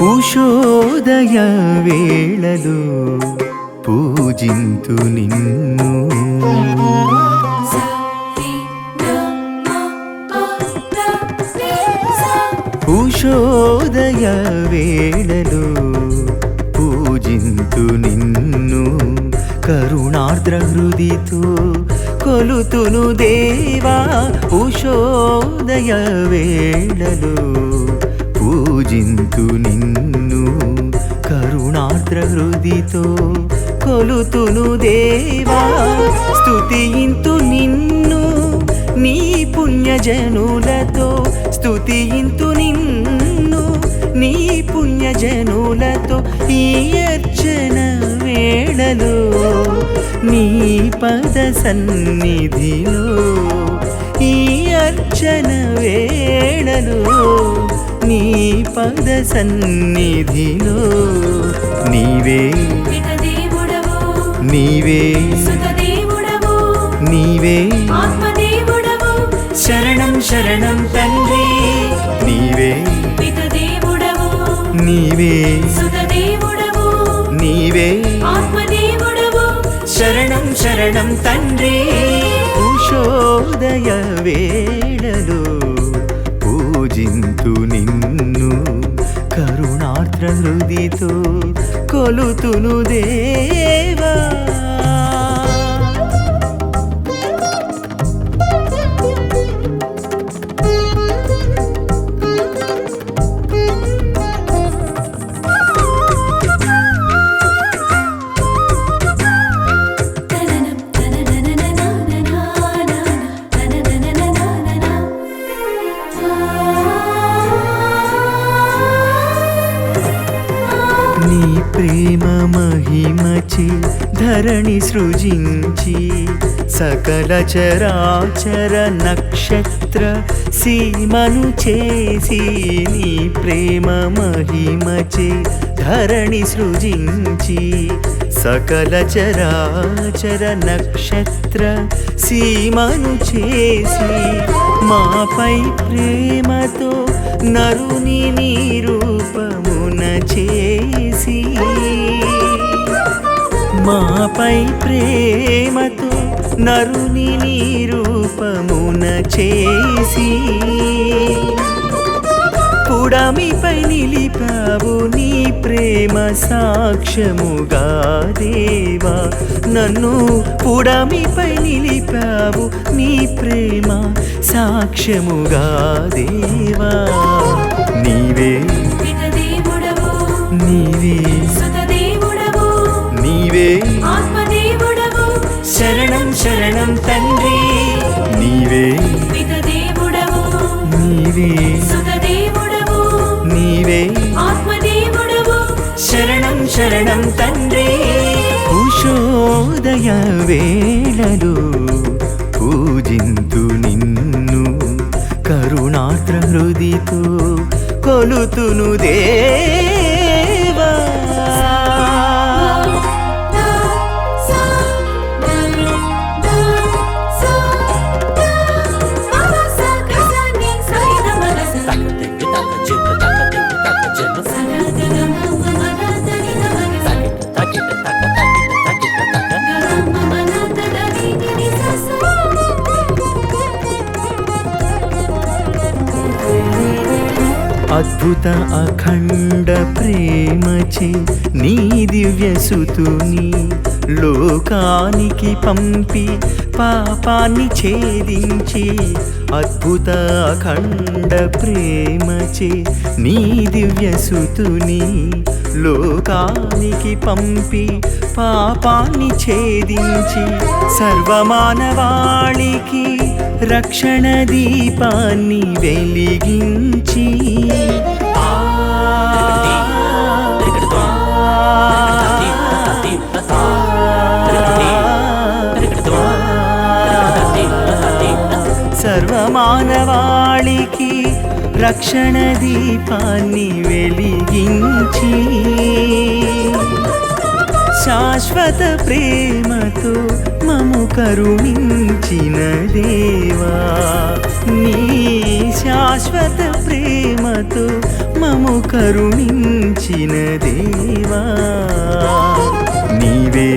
పూషోదయ వేళలు పూజింతు నిన్ను. పూషోదయ వేళలు పూజింతు నిన్ను. కరుణార్ద్ర హృదితో కొలుతును దేవా పూషోదయ వేళలు పూజింతు నిన్ను కరుణాద్ర హృదితో కొలుతును దేవా. స్తుతింతు నిన్ను నీ పుణ్యజనులతో స్తుతింతు నిన్ను నీ పుణ్యజనులతో ఈ అర్చన వేళలో నీ పద సన్నిధిలో ఈ అర్చన వేళలో నీ పద సన్నిధిలో. నీవే. నీవే. నీవే. శరణం శరణం తండ్రి. నీవే. నీవే. నీవే. శరణం శరణం తండ్రి. ఉషోదయ వేళలో హృదితో కొలుతును దేవా. ప్రేమ మహిమచి ధరణి సృజించి సకల చరాచర నక్షత్ర సీమను చేసి నీ ప్రేమ మహిమచి ధరణి సృజించి సకల చరాచర నక్షత్ర సీమను చేసి మాపై ప్రేమతో నరుని నీ రూపమున చేసి మాపై ప్రేమతో నరుని రూపమున చేసి పుడమిపై నిలిపావు నీ ప్రేమ సాక్ష్యముగా దేవా. నన్ను పుడమిపై నిలిపావు నీ ప్రేమ సాక్ష్యముగా దేవా. నీవే నీవే. నీవే. ఆత్మదేవుడవు. శరణం శరణం తండ్రి. నీవే. నీవే. నీవే. ఆత్మదేవుడవు. శరణం శరణం తండ్రి. ఉషోదయ వేళలో పూజింతు నిన్ను. కరుణార్ద్ర హృదితో కొలుతును దేవా అద్భుత అఖండ ప్రేమచే నీ దివ్యసుతుని లోకానికి పంపి పాపాన్ని ఛేదించి అద్భుత అఖండ ప్రేమచే నీ దివ్యసుతుని లోకానికి పంపి పాపాన్ని ఛేదించి సర్వమానవాళికి రక్షణ దీపాన్ని వెలిగించి. సర్వమానవాళికి రక్షణ దీపాన్ని వెలిగించి. శాశ్వత ప్రేమతో మము కరుణించిన దేవా. నీ శాశ్వత ప్రేమతో మము కరుణించిన దేవా. నీవే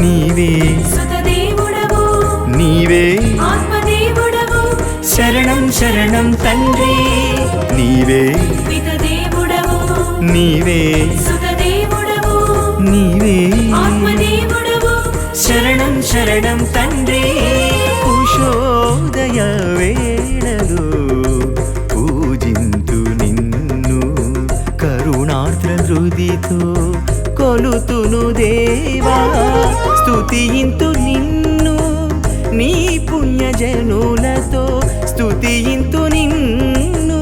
నీవే నీవే శరణం శరణం తండ్రి. నీవే నీవే శరణం తండ్రి కుశోదయ వేళలు పూజింతు నిన్ను కరుణార్ద్ర హృదితో కొలుతును దేవా స్తుతియింతు నిన్ను నీ పుణ్యజనులతో స్తుతియింతు నిన్ను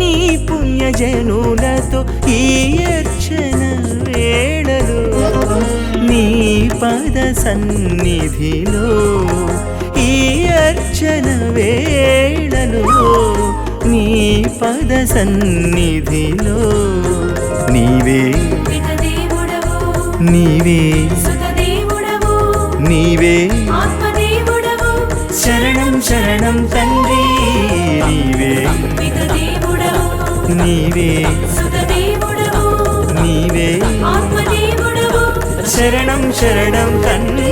నీ పుణ్యజనులతో ఈ పద సన్నిధిలో ఈ అర్చన వేళలో నీ పద సన్నిధిలో నీవే. నీవే. నీవే. శరణం శరణం తండ్రి. నీవే. నీవే. ఆత్మదేవుడవు శరణం శరణం